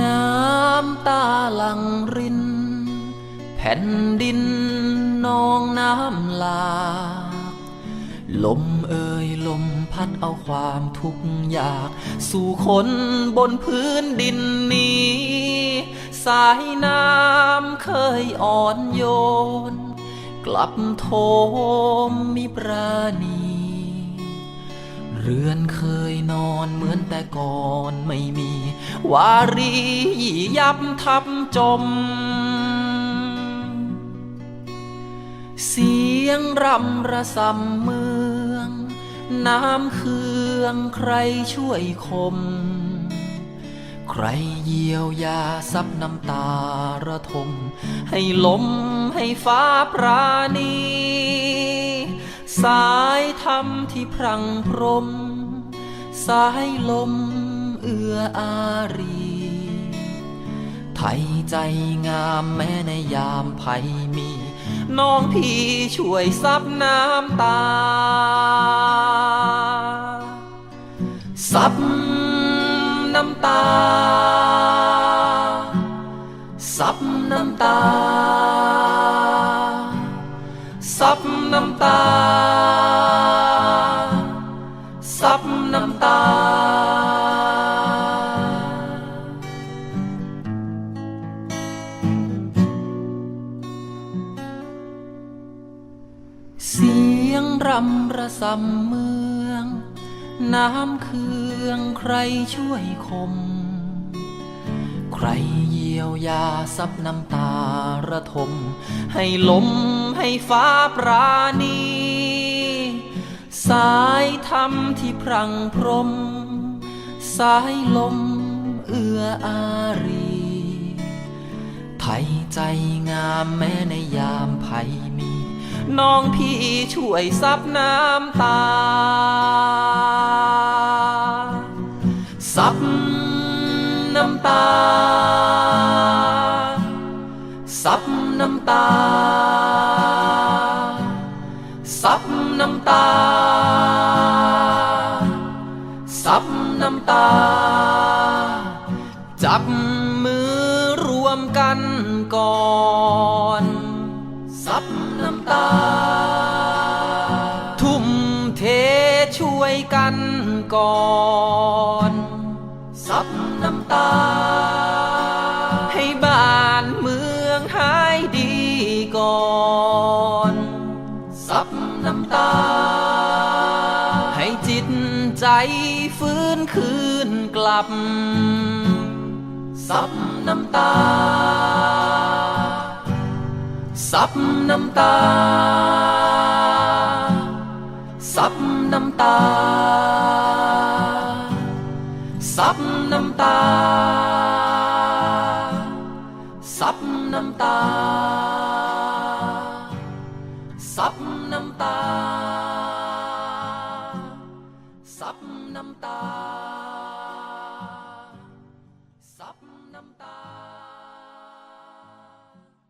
น้ำตาหลังริน แผ่นดินนองน้ำหลากลมเอ่ยลมพัดเอาความทุกข์ยาก สู่คนบนพื้นดินนี้ สายน้ำเคยอ่อนโยน กลับโทมมิปราณี เรือนเคยนอน แต่ก่อนไม่มี วารียับทับจม เสียงรำระสำเมือง น้ำเคืองใครช่วยคม ใครเยียวยาซับน้ำตาระทม ให้ลมให้ฟ้าปราณีสายธรรมที่พรังพรม สายลมเอื้ออารี ไทยใจงามแม้ในยามภัยมี น้องพี่ช่วยซับน้ำตา ซับน้ำตา ซับน้ำตา ซับน้ำตา น้ำตา เสียงรำระสำเมือง น้ำเคืองใครช่วยคม ใครเยียวยาซับน้ำตาระทม ให้ลมให้ฟ้าปราณี สายธรรมที่พรังพรม สายลมเอื้ออารีไทยใจงามแม้ในยามภัยมี น้องพี่ช่วยซับน้ำตา ซับน้ำตา ซับน้ำตา ซับน้ำตา ซับน้ำตา จับมือรวมกันก่อน ซับน้ำตา ทุ่มเทช่วยกันก่อน ซับน้ำตา ซับน้ำตา ให้จิตใจฟื้นคืนกลับ ซับน้ำตา ซับน้ำตา ซับน้ำตา ซับน้ำตา ซับน้ำตา